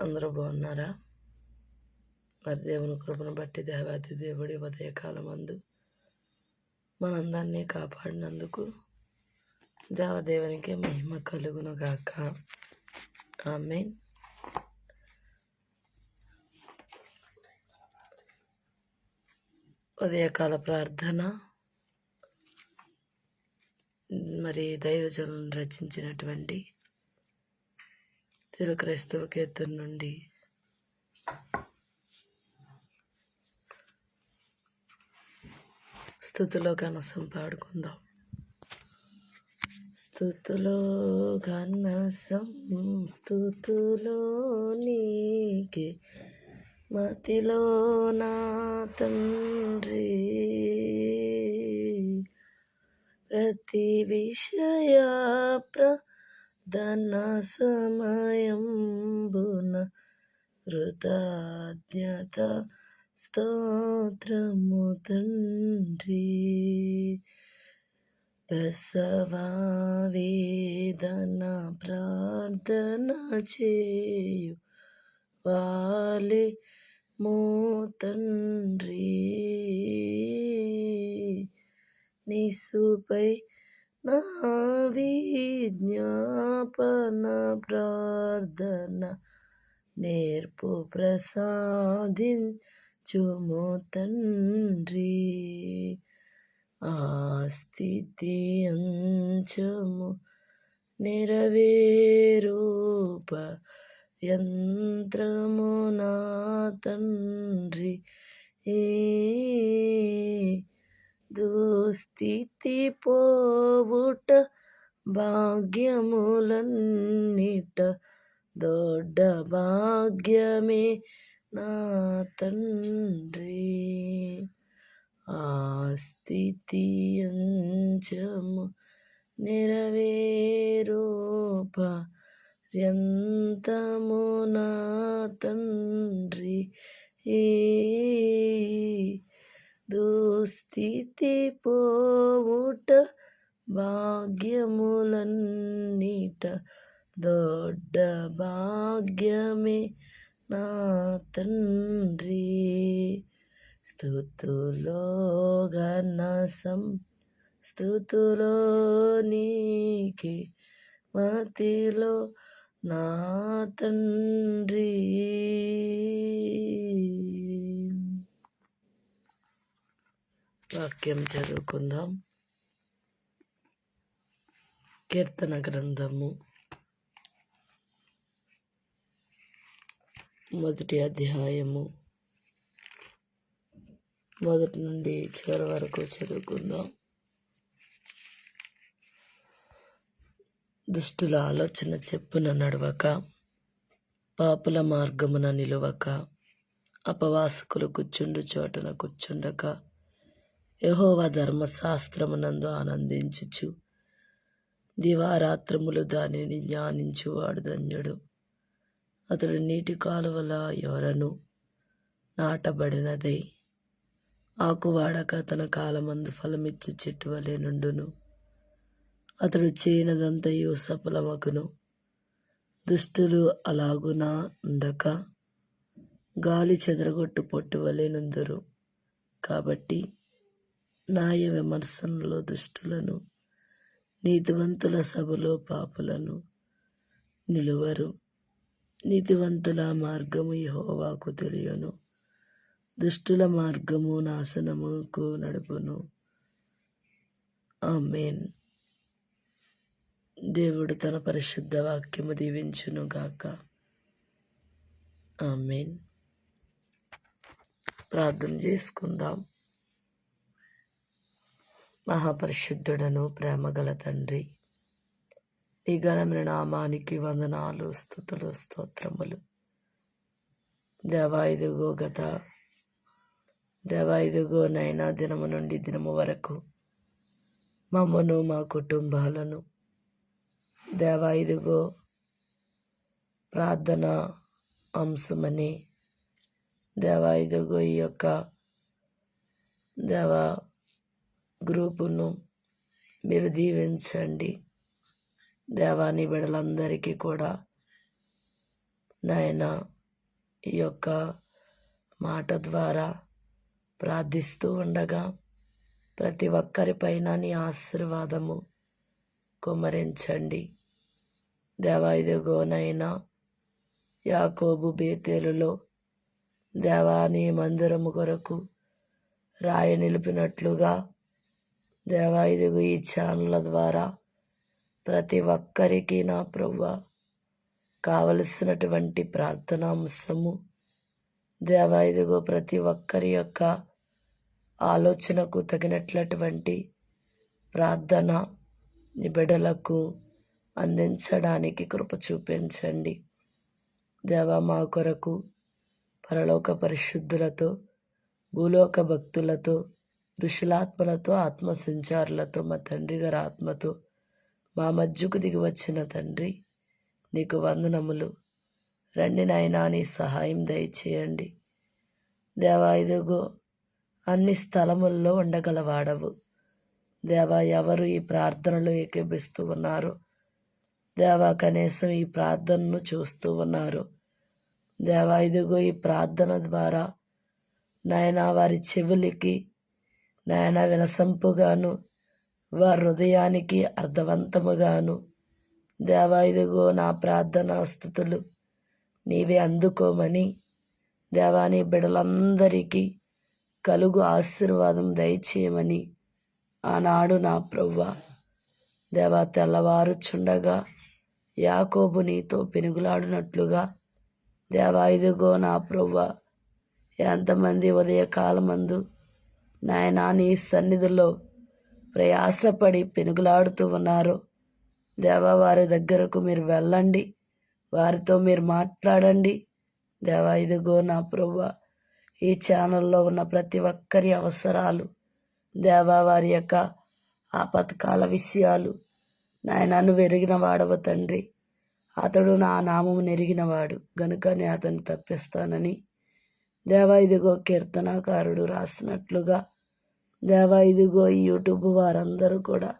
అందరూ బాగున్నారా? మరి దేవుని కృపను బట్టి దేవాతి దేవుడి ఉదయకాలం అందు మనందరినీ కాపాడినందుకు దేవదేవునికి మహిమ కలుగును గాక ఆమె ఉదయకాల ప్రార్థన. మరి దైవజనులను రచించినటువంటి తిరు క్రైస్తవ కీర్తన నుండి. స్థుతిలో కనసం పాడుకుందాం స్థుతులో ఘనసం స్థుతులో నీకే మతిలో నా తండ్రి. ప్రతి విషయ ధన సమయంబున కృతజ్ఞత స్తోత్రము తండ్రి. ప్రసవా వేదన ప్రార్థన చేయు వాలి మో తండ్రి. నిసుపై నా విజ్ఞాపన ప్రార్థన నేర్పు ప్రసాదించుము తండ్రి. ఆ స్థితి అంచము నెరవేరూప యంత్రము నా తండ్రి. ఏ దుస్థితి పోవుట భాగ్యములన్నిట. దొడ్డ భాగ్యమే నా తండ్రి. ఆ స్థితి అంచము నెరవేరూప ర్యంతము నా తండ్రి. ఏ దుస్థితి పోవుట భాగ్యములన్నిట దొడ్డ భాగ్యమే నా తండ్రి. స్థుతులో ఘనసం స్థుతులో నీకి మతిలో నా తండ్రి. వాక్యం చదువుకుందాం. కీర్తన గ్రంథము మొదటి అధ్యాయము. మొదటి నుండి చివరి వరకు చదువుకుందాం. దుష్టుల ఆలోచన చెప్పున నడవక పాపుల మార్గమున నిలువక అపవాసకులు కూర్చుండు చోటన కూర్చుండక యహోవా ధర్మశాస్త్రమునందు ఆనందించుచు. దివారాత్రములు దానిని జ్ఞానించువాడు ధన్యుడు. అతడు నీటి కాలువల ఎవరను నాటబడినదై. ఆకువాడక తన కాలమందు ఫలమిచ్చు చెట్టు వలె నుండును. అతడు చేయనదంతయు సఫలమగును. దుష్టులు అలాగునా ఉండక గాలి చెదరగొట్టు పొట్టు వలె నుందురు. కాబట్టి న్యాయ విమర్శనలో దుష్టులను నీతివంతుల సభలో పాపులను నిలువరు. నీతివంతుల మార్గము యహోవాకు తెలియను. దుష్టుల మార్గము నాశనముకు నడుపును. ఆమెన్. దేవుడు తన పరిశుద్ధ వాక్యము దీవించును గాక. ఆమెన్. ప్రార్థన చేసుకుందాం. మహాపరిశుద్ధుడను ప్రేమగల తండ్రి. ఈ ఘనమైన నామానికి వందనాలు స్థుతులు స్తోత్రములు. దేవా ఇదిగో గత దేవా ఇదిగో నైనా దినము నుండి దినము వరకు మమ్మను మా కుటుంబాలను. దేవా ఇదిగో ప్రార్థన అంశమని. దేవా ఇదిగో ఈ యొక్క దేవా గ్రూపును మీరు దీవించండి. దేవాని బిడలందరికీ కూడా నాయన ఈ యొక్క మాట ద్వారా ప్రార్థిస్తూ ఉండగా ప్రతి ఒక్కరిపైన నీ ఆశీర్వాదము కుమరించండి. దేవా యాకోబు బేతేలులో దేవాని మందిరము కొరకు రాయ నిలిపినట్లుగా దేవా ఇదిగో ఈ ఛానళ్ళ ద్వారా ప్రతి ఒక్కరికి నా ప్రభు కావలసినటువంటి ప్రార్థనాంశము దేవా ఇదిగో ప్రతి ఒక్కరి యొక్క ఆలోచనకు తగినట్లటువంటి ప్రార్థన నిబిడలకు అందించడానికి కృప చూపించండి. దేవా మా కొరకు పరలోక పరిశుద్ధులతో భూలోక భక్తులతో ఋషులాత్మలతో ఆత్మ సంచారులతో మా తండ్రి గారి ఆత్మతో మా మధ్యకు దిగి వచ్చిన తండ్రి నీకు వందనములు. రండి నాయనా నీ సహాయం దయచేయండి. దేవా ఇదిగో అన్ని స్థలముల్లో ఉండగలవాడవు. దేవా ఎవరు ఈ ప్రార్థనలు ఏకీపిస్తూ ఉన్నారు? దేవా కనీసం ఈ ప్రార్థనను చూస్తూ ఉన్నారు. దేవా ఇదిగో ఈ ప్రార్థన ద్వారా నాయన వారి చెవులకి నాయన వినసంపుగాను వారి హృదయానికి అర్థవంతముగాను. దేవా ఇదిగో నా ప్రార్థనా స్థుతులు నీవే అందుకోమని. దేవాని బిడలందరికీ కలుగు ఆశీర్వాదం దయచేయమని ఆనాడు నా ప్రవ్వ. దేవా తెల్లవారుచుండగా యాకోబు నీతో పెనుగులాడినట్లుగా. దేవా ఇదిగో నా ప్రవ్వ ఎంతమంది ఉదయకాలమందు నాయన నీ సన్నిధిలో ప్రయాసపడి పెనుగులాడుతూ ఉన్నారు. దేవా వారి దగ్గరకు మీరు వెళ్ళండి. వారితో మీరు మాట్లాడండి. దేవా ఇదిగో నా ప్రభు ఈ ఛానల్లో ఉన్న ప్రతి ఒక్కరి అవసరాలు. దేవా వారి యొక్క ఆపత్కాల విషయాలు. నాయనను వెరిగిన వాడవ తండ్రి. అతడు నా నామము నెరిగినవాడు. గనుక నేను అతన్ని తప్పిస్తానని. దేవా ఇదిగో కీర్తనాకారుడు రాసినట్లుగా దేవా ఇదిగో ఈ యూట్యూబ్ వారందరూ కూడా.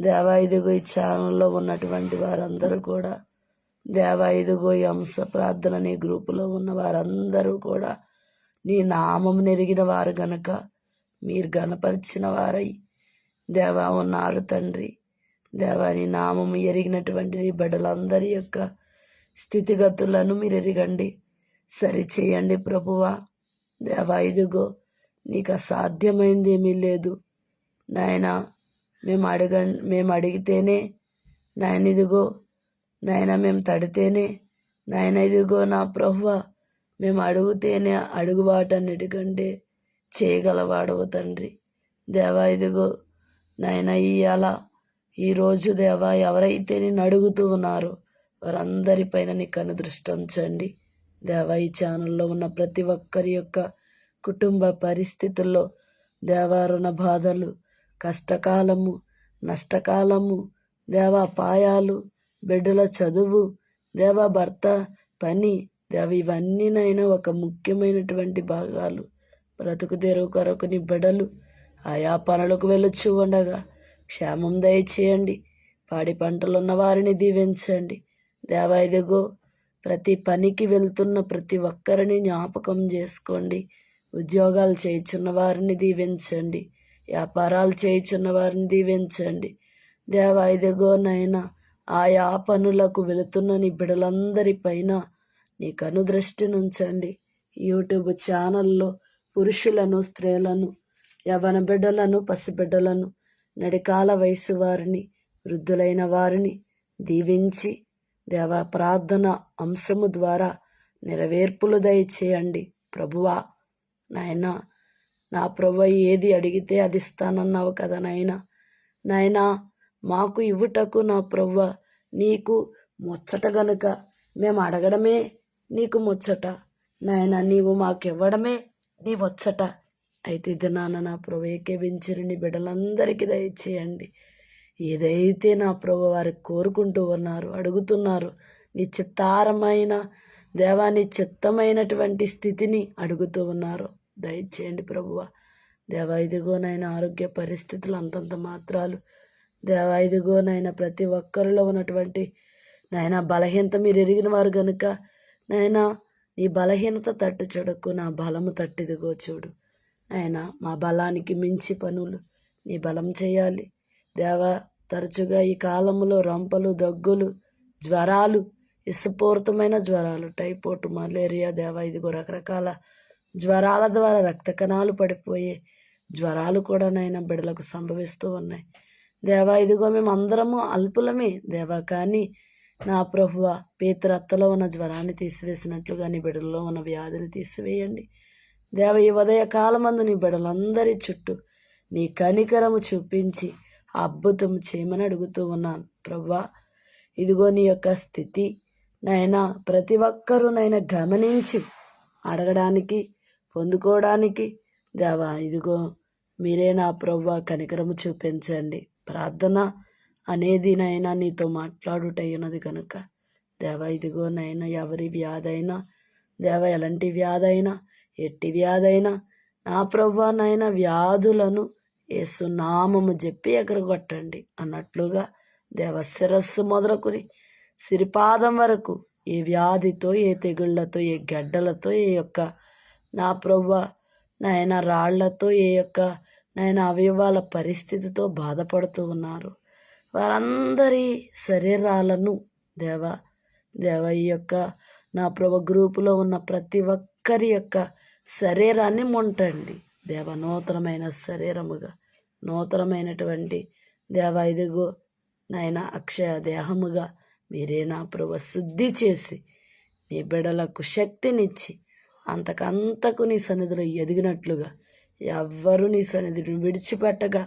దేవా ఇదిగో ఈ ఛానల్లో ఉన్నటువంటి వారందరూ కూడా. దేవా ఇదిగో ఈ అంశ ప్రార్థన నీ గ్రూపులో ఉన్న వారందరూ కూడా. నీ నామం నెరిగిన వారు గనక మీరు గనపరిచిన వారై దేవా ఉన్నారు తండ్రి. దేవా నీ నామము ఎరిగినటువంటి నీ బిడ్డలందరి యొక్క స్థితిగతులను మీరు ఎరగండి. సరిచేయండి ప్రభువా. దేవా ఇదిగో నీకు అసాధ్యమైంది ఏమీ లేదు. నాయన మేము అడగ మేము అడిగితేనే నాయన ఇదిగో నాయన మేము తడితేనే నాయన ఇదిగో నా ప్రభువ మేము అడుగుతేనే అడుగుబాటన్నిటికంటే చేయగలవాడవు తండ్రి. దేవా ఇదిగో నాయన ఇయ్యాల ఈరోజు దేవా ఎవరైతే నేను అడుగుతూ ఉన్నారో వారందరిపైన నీ కను ఉంచండి. దేవా ఈ ఛానల్లో ఉన్న ప్రతి ఒక్కరి యొక్క కుటుంబ పరిస్థితుల్లో దేవారుణ బాధలు కష్టకాలము నష్టకాలము దేవా పాయాలు బిడ్డల చదువు దేవా భర్త పని దేవ ఇవన్నీనైనా ఒక ముఖ్యమైనటువంటి భాగాలు. బ్రతుకు తెరువు కొరకు నీ బిడ్డలు ఆయా పనులకు వెళ్ళొచ్చు ఉండగా క్షేమం దయచేయండి. పాడి పంటలున్న వారిని దీవించండి. దేవా ఇదిగో ప్రతి పనికి వెళ్తున్న ప్రతి ఒక్కరిని జ్ఞాపకం చేసుకోండి. ఉద్యోగాలు చేయుచున్న వారిని దీవించండి. వ్యాపారాలు చేయుచున్న వారిని దీవించండి. దేవా ఇదిగో ఆయా పనులకు వెళుతున్న నీ బిడలందరిపైన నీ కనుదృష్టి నుంచండి. యూట్యూబ్ ఛానల్లో పురుషులను స్త్రీలను యవన బిడ్డలను పసిబిడ్డలను నడికాల వయసు వారిని వృద్ధులైన వారిని దీవించి దేవ ప్రార్థన అంశము ద్వారా నెరవేర్పులు దయచేయండి. ప్రభువా నాయన నా ప్రభు ఏది అడిగితే అది ఇస్తానన్నావు కదా నాయన. నాయనా మాకు ఇవ్వుటకు నా ప్రవ్వ నీకు ముచ్చట గనుక మేము అడగడమే నీకు ముచ్చట. నాయన నీవు మాకివ్వడమే నీ వచ్చట అయితే ఇది నాన్న నా ప్రభు ఏకేవించిన నీ బిడ్డలందరికీ దయచేయండి. ఏదైతే నా ప్రభు వారు కోరుకుంటూ ఉన్నారు అడుగుతున్నారు నీ చిత్తారమైన దేవాని చిత్తమైనటువంటి స్థితిని అడుగుతూ ఉన్నారు. దయచేయండి ప్రభువ. దేవా ఇదిగోనైనా ఆరోగ్య పరిస్థితులు అంతంత మాత్రాలు. దేవా ఇదిగోనైనా ప్రతి ఒక్కరిలో ఉన్నటువంటి నాయన బలహీనత మీరు ఎరిగిన వారు కనుక నాయనా నీ బలహీనత తట్టు చూడకు నా బలము తట్టిదిగో చూడు. నాయనా మా బలానికి మించి పనులు నీ బలం చేయాలి. దేవా తరచుగా ఈ కాలంలో రంపలు దగ్గులు జ్వరాలు ఇసుపూరితమైన జ్వరాలు టైఫాయిడ్ మలేరియా దేవా ఇదిగో రకరకాల జ్వరాల ద్వారా రక్త కణాలు పడిపోయే జ్వరాలు కూడా నైనా బిడలకు సంభవిస్తూ ఉన్నాయి. దేవా ఇదిగో మేము అందరము అల్పులమే. దేవా కానీ నా ప్రభువ పేతరత్తలో ఉన్న జ్వరాన్ని తీసివేసినట్లుగా నీ బిడల్లో ఉన్న వ్యాధిని తీసివేయండి. దేవ ఈ ఉదయ కాలమందు నీ బిడలందరి చుట్టూ నీ కనికరము చూపించి అద్భుతం చేయమని అడుగుతూ ఉన్నాను. ప్రవ్వా ఇదిగో నీ యొక్క స్థితి. నైనా ప్రతి ఒక్కరూ నైనా గమనించి అడగడానికి పొందుకోవడానికి. దేవా ఇదిగో మీరే నా ప్రవ్వ కనికరము చూపించండి. ప్రార్థన అనేది నైనా నీతో మాట్లాడుటయ్యున్నది కనుక దేవ ఇదిగో నైనా ఎవరి వ్యాధైనా దేవ ఎలాంటి వ్యాధైనా ఎట్టి వ్యాధైనా నా ప్రవ్వ నైనా వ్యాధులను ఏసునామము చెప్పి ఎగరగొట్టండి. అన్నట్లుగా దేవ శిరస్సు మొదలుకుని సిరిపాదం వరకు ఏ వ్యాధితో ఏ తెగుళ్ళతో ఏ గడ్డలతో ఏ యొక్క నా ప్రభు నాయన రాళ్ళతో ఏ యొక్క నాయన అవయవాల పరిస్థితితో బాధపడుతూ ఉన్నారు. వారందరి శరీరాలను దేవ దేవ ఈ యొక్క నా ప్రభు గ్రూపులో ఉన్న ప్రతి ఒక్కరి యొక్క శరీరాన్ని ముంటండి దేవ నూతనమైన శరీరముగా నూతనమైనటువంటి దేవ ఇదిగో నాయన అక్షయ దేహముగా మీరే నా ప్రభు శుద్ధి చేసి నీ బిడలకు శక్తినిచ్చి అంతకంతకు నీ సన్నిధిలో ఎదిగినట్లుగా ఎవ్వరు నీ సన్నిధిని విడిచిపెట్టగా.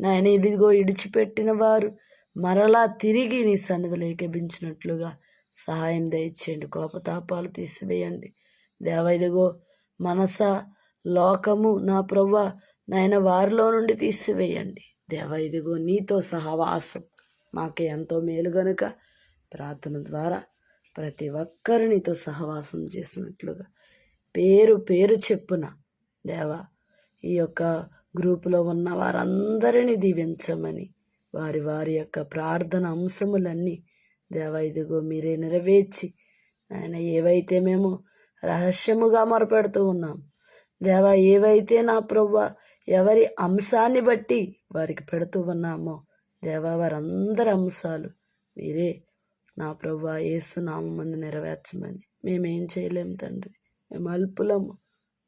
నాయన ఇదిగో ఇడిచిపెట్టిన వారు మరలా తిరిగి నీ సన్నిధిలో ఏకబించినట్లుగా సహాయం దయచేయండి. కోపతాపాలు తీసివేయండి. దేవ ఇదిగో మనస లోకము నా ప్రవ్వ నాయన వారిలో నుండి తీసివేయండి. దేవ ఇదిగో నీతో సహవాసం మాకు ఎంతో మేలు గనుక. ప్రార్థన ద్వారా ప్రతి ఒక్కరు నీతో సహవాసం చేసినట్లుగా పేరు పేరు చెప్పున దేవా ఈ యొక్క గ్రూపులో ఉన్న వారందరినీ దీవించమని వారి వారి యొక్క ప్రార్థన అంశములన్నీ దేవా ఇదిగో మీరే నెరవేర్చి ఆయన ఏవైతే మేము రహస్యముగా మొరపెడుతూ ఉన్నాం దేవా ఏవైతే నా ప్రవ్వ ఎవరి అంశాన్ని బట్టి వారికి పెడుతూ ఉన్నామో దేవా వారందరి అంశాలు మీరే నా ప్రవ్వ యేసు నామందు నెరవేర్చమని మేమేం చేయలేము తండ్రి. మేము అల్పులము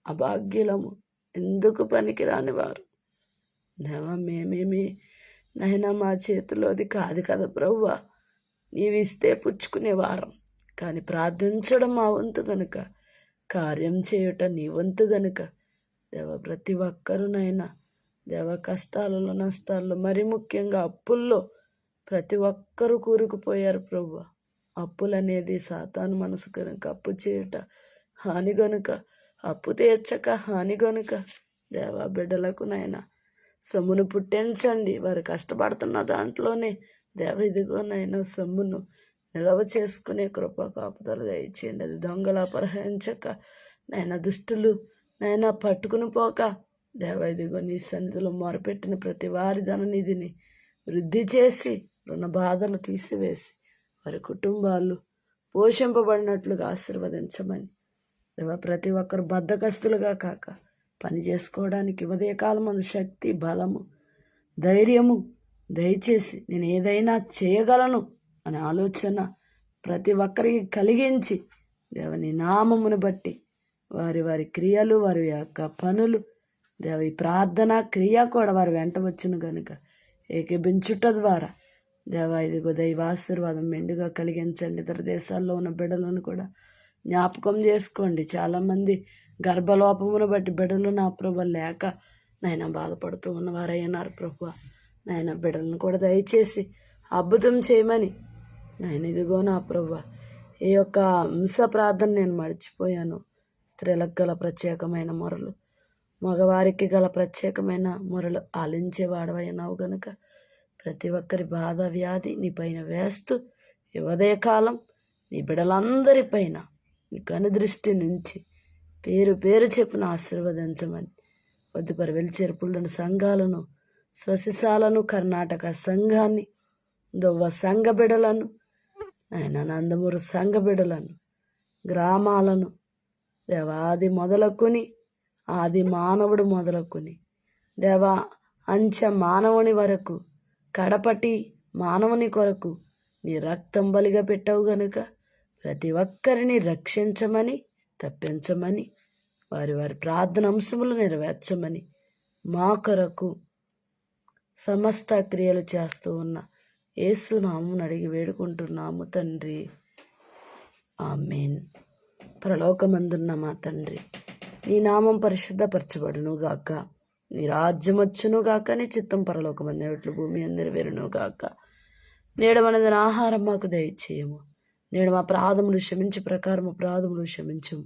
అభాగ్యులము ఎందుకు పనికిరాని వారు? దేవా మేమేమి నైనా మా చేతిలోది కాదు కదా ప్రవ్వ? నీవిస్తే పుచ్చుకునే వారం. కానీ ప్రార్థించడం మా వంతు గనుక కార్యం చేయుట నీ వంతు గనుక. దేవ ప్రతి ఒక్కరునైనా దేవ కష్టాలలో నష్టాల్లో మరి ముఖ్యంగా అప్పుల్లో ప్రతి ఒక్కరు కూరుకుపోయారు ప్రభు అప్పులనేది సాతాను మనసు కనుక అప్పు చేయుట హాని గనుక అప్పు తీర్చక హాని గనుక. దేవా బిడ్డలకు నాయన సొమ్మును పుట్టించండి. వారు కష్టపడుతున్న దాంట్లోనే దేవ ఇదిగో నాయన సొమ్మును నిల్వ చేసుకునే కృప కాపుదల దయచేయండి. అది దొంగల అపహరించక నాయన దుష్టులు నాయన పట్టుకుని పోక. దేవ ఇదిగో నీ సన్నిధిలో మొరపెట్టిన ప్రతి వారి ధననిధిని వృద్ధి చేసి రుణ బాధలు తీసివేసి వారి కుటుంబాలు పోషింపబడినట్లుగా ఆశీర్వదించమని దేవా ప్రతి ఒక్కరు బద్దకస్తులుగా కాక పని చేసుకోవడానికి ఉదయకాలం అందు శక్తి బలము ధైర్యము దయచేసి నేను ఏదైనా చేయగలను అనే ఆలోచన ప్రతి ఒక్కరికి కలిగించి దేవుని నామమును బట్టి వారి వారి క్రియలు వారి యొక్క పనులు దేవి ప్రార్థన క్రియ కూడా వారు వెంట వచ్చును కనుక ఏకీభించుట ద్వారా దేవా ఇదిగో దైవాశీర్వాదం మెండుగా కలిగించండి. ఇతర దేశాల్లో ఉన్న బిడ్డలను కూడా జ్ఞాపకం చేసుకోండి. చాలామంది గర్భలోపమును బట్టి బిడ్డలు నా ప్రభు లేక నాయన బాధపడుతూ ఉన్నవారయ్యన్నారు ప్రభు. నాయన బిడ్డలను కూడా దయచేసి అద్భుతం చేయమని నాయన ఇదిగో నా ప్రభు. ఈ యొక్క అంశ ప్రార్థన నేను మర్చిపోయాను. స్త్రీలకు గల ప్రత్యేకమైన మొరలు మగవారికి గల ప్రత్యేకమైన మొరలు ఆలించేవాడవైనావు గనుక ప్రతి ఒక్కరి బాధ వ్యాధి నీ పైన వేస్తూ ఈ ఉదయకాలం నీ బిడలందరిపైన నీ కనుదృష్టి నుంచి పేరు పేరు చెప్పిన ఆశీర్వదించమని వద్దుపరి వెలిచేర్పులను సంఘాలను స్వశిశాలను కర్ణాటక సంఘాన్ని దొవ్వ సంఘ బిడలను ఆయన నందమూరు సంఘ బిడలను గ్రామాలను దేవాది మొదలుకొని ఆది మానవుడు మొదలుకొని దేవ అంచె మానవుని వరకు కడపటి మానవుని కొరకు నీ రక్తం బలిగా పెట్టావు గనుక ప్రతి ఒక్కరిని రక్షించమని తప్పించమని వారి వారి ప్రార్థన అంశములు నెరవేర్చమని మా కొరకు సమస్త క్రియలు చేస్తూ ఉన్న ఏసునామం అడిగి వేడుకుంటున్నాము తండ్రి. ఆమెన్. పరలోకమందున్న మా తండ్రి నీ నామం పరిశుద్ధపరచబడును గాక. నీ రాజ్యం వచ్చును గాక నీ చిత్తం పరలోకమంది భూమి అందరి వేరును గాక. నేడు మనదిన ఆహారం మాకు దయచేయము. నేడు మా ప్రాధములు క్షమించి ప్రకారము ప్రాధములు క్షమించము.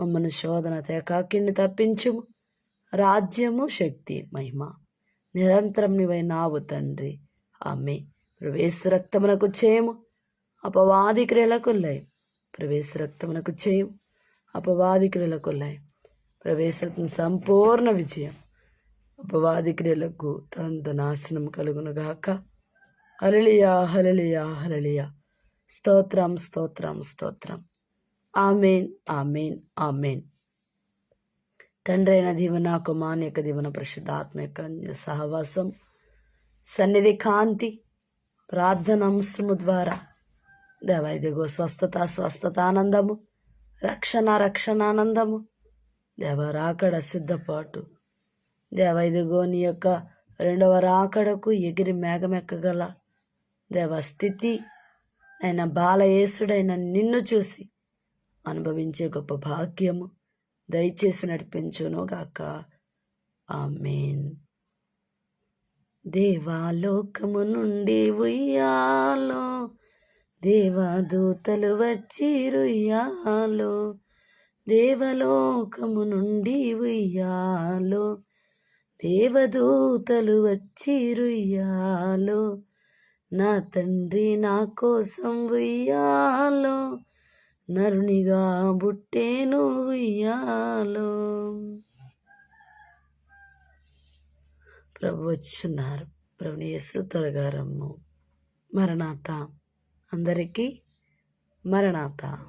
మమ్మల్ని శోధన తేకాకిని తప్పించుము. రాజ్యము శక్తి మహిమ నిరంతరం నీవై నావు తండ్రి. ఆమె ప్రవేశ రక్తమునకు చేయము. అపవాది క్రియలకు లయం. ప్రవేశ రక్తమునకు చేయము. అపవాది క్రియలకు లయం. ప్రవేశ సంపూర్ణ విజయం. అపవాది క్రియలకు తంత నాశనం కలుగునుగాక హలలియా హలలియా హలలియా స్తోత్రం స్తోత్రం స్తోత్రం. Amen amen amen. తండ్రి అయిన దీవన కుమాన్ యొక్క దీవన పరిశుద్ధాత్మ యొక్క సహవాసం సన్నిధి కాంతి ప్రార్థన అంశము ద్వారా దేవైదిగో స్వస్థత స్వస్థత ఆనందము రక్షణ రక్షణానందము. దేవ రాకడ సిద్ధపాటు. దేవైదిగో నీ యొక్క రెండవ రాకడకు ఎగిరి మేఘమెక్కగల దేవ స్థితి ఆయన బాలయేసుడైన నిన్ను చూసి అనుభవించే గొప్ప భాగ్యము దయచేసి నడిపించును గాక ఆమెన్. దేవాలోకము నుండి ఉయ్యాలో దేవాదూతలు వచ్చి రుయ్యాలో దేవలోకము నుండి ఉయ్యాలో దేవదూతలు వచ్చి రుయ్యాలో నా తండ్రి నా కోసం ఉయ్యాలో నరునిగా బుట్టేను ఉయ్యాలో. ప్రభు వచ్చున్నారు. ప్రభుని యేసు త్వరగారమ్ము మరణాత. అందరికీ మరణాత.